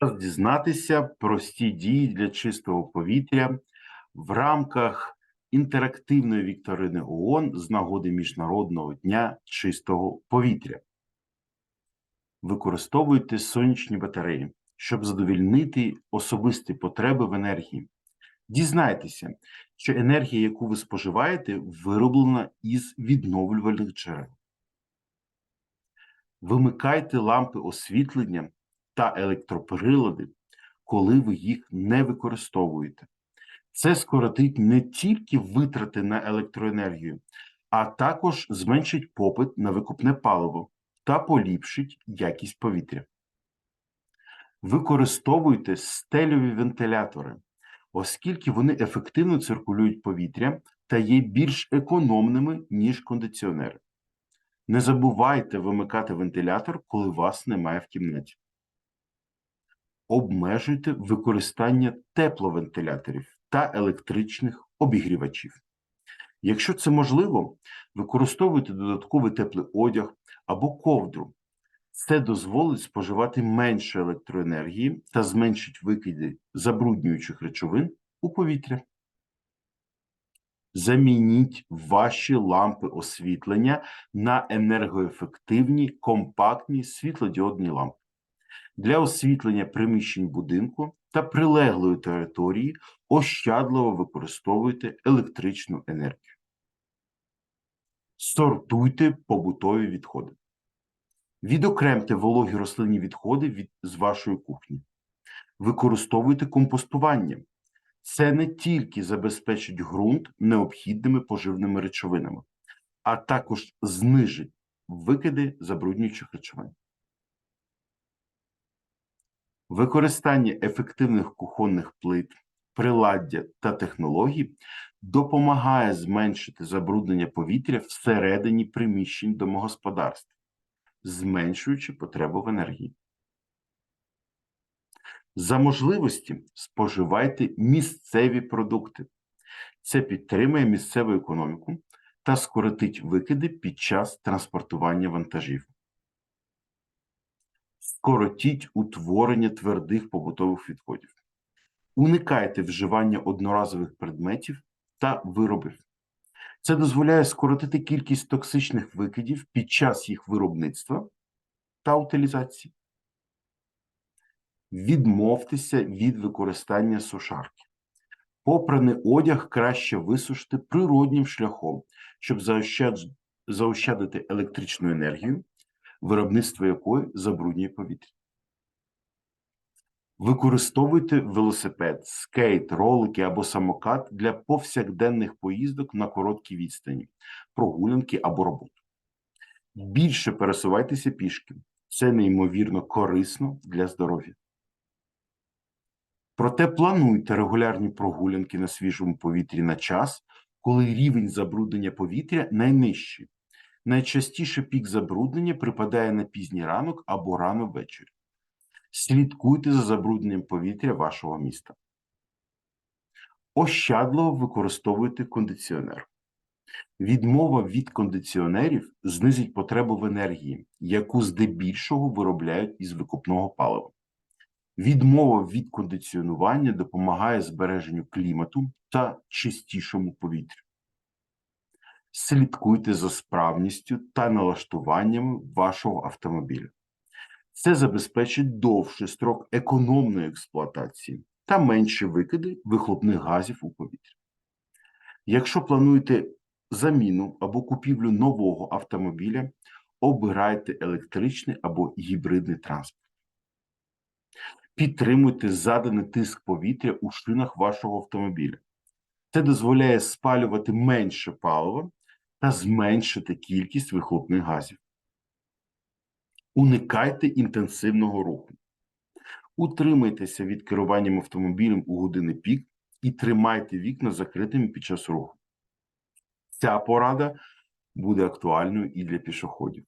Час дізнатися прості дії для чистого повітря в рамках інтерактивної вікторини ООН з нагоди Міжнародного дня чистого повітря. Використовуйте сонячні батареї, щоб задовільнити особисті потреби в енергії. Дізнайтеся, що енергія, яку ви споживаєте, вироблена із відновлювальних джерел. Вимикайте лампи освітлення та електроприлади, коли ви їх не використовуєте. Це скоротить не тільки витрати на електроенергію, а також зменшить попит на викупне паливо та поліпшить якість повітря. Використовуйте стельові вентилятори, оскільки вони ефективно циркулюють повітря та є більш економними, ніж кондиціонери. Не забувайте вимикати вентилятор, коли вас немає в кімнаті. Обмежуйте використання тепловентиляторів та електричних обігрівачів. Якщо це можливо, використовуйте додатковий теплий одяг або ковдру. Це дозволить споживати менше електроенергії та зменшить викиди забруднюючих речовин у повітря. Замініть ваші лампи освітлення на енергоефективні компактні світлодіодні лампи. Для освітлення приміщень будинку та прилеглої території ощадливо використовуйте електричну енергію. Сортуйте побутові відходи. Відокремте вологі рослинні відходи від, з вашої кухні. Використовуйте компостування. Це не тільки забезпечить ґрунт необхідними поживними речовинами, а також знижить викиди забруднюючих речовин. Використання ефективних кухонних плит, приладдя та технологій допомагає зменшити забруднення повітря всередині приміщень домогосподарств, зменшуючи потребу в енергії. За можливості споживайте місцеві продукти. Це підтримує місцеву економіку та скоротить викиди під час транспортування вантажів. Скоротіть утворення твердих побутових відходів. Уникайте вживання одноразових предметів та виробів. Це дозволяє скоротити кількість токсичних викидів під час їх виробництва та утилізації. Відмовтеся від використання сушарки. Попраний одяг краще висушити природнім шляхом, щоб заощадити електричну енергію, виробництво якої забруднює повітря. Використовуйте велосипед, скейт, ролики або самокат для повсякденних поїздок на короткій відстані, прогулянки або роботу. Більше пересувайтеся пішки. Це неймовірно корисно для здоров'я. Проте плануйте регулярні прогулянки на свіжому повітрі на час, коли рівень забруднення повітря найнижчий. Найчастіше пік забруднення припадає на пізній ранок або рано ввечері. Слідкуйте за забрудненням повітря вашого міста. Ощадливо використовуйте кондиціонер. Відмова від кондиціонерів знизить потребу в енергії, яку здебільшого виробляють із викупного палива. Відмова від кондиціонування допомагає збереженню клімату та чистішому повітрю. Слідкуйте за справністю та налаштуваннями вашого автомобіля. Це забезпечить довший строк економної експлуатації та менші викиди вихлопних газів у повітря. Якщо плануєте заміну або купівлю нового автомобіля, обирайте електричний або гібридний транспорт. Підтримуйте заданий тиск повітря у шинах вашого автомобіля. Це дозволяє спалювати менше палива та зменшити кількість вихлопних газів. Уникайте інтенсивного руху. Утримайтеся від керуванням автомобілем у години пік і тримайте вікна закритими під час руху. Ця порада буде актуальною і для пішоходів.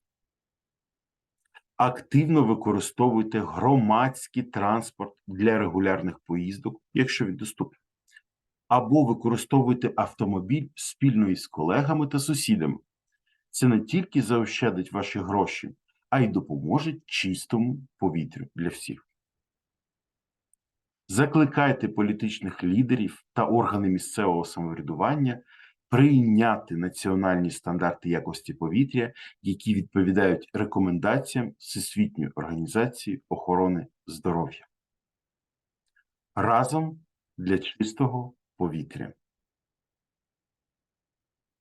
Активно використовуйте громадський транспорт для регулярних поїздок, якщо він доступний. Або використовуйте автомобіль спільно із колегами та сусідами. Це не тільки заощадить ваші гроші, а й допоможе чистому повітрю для всіх. Закликайте політичних лідерів та органи місцевого самоврядування прийняти національні стандарти якості повітря, які відповідають рекомендаціям Всесвітньої організації охорони здоров'я. Разом для чистого повітря.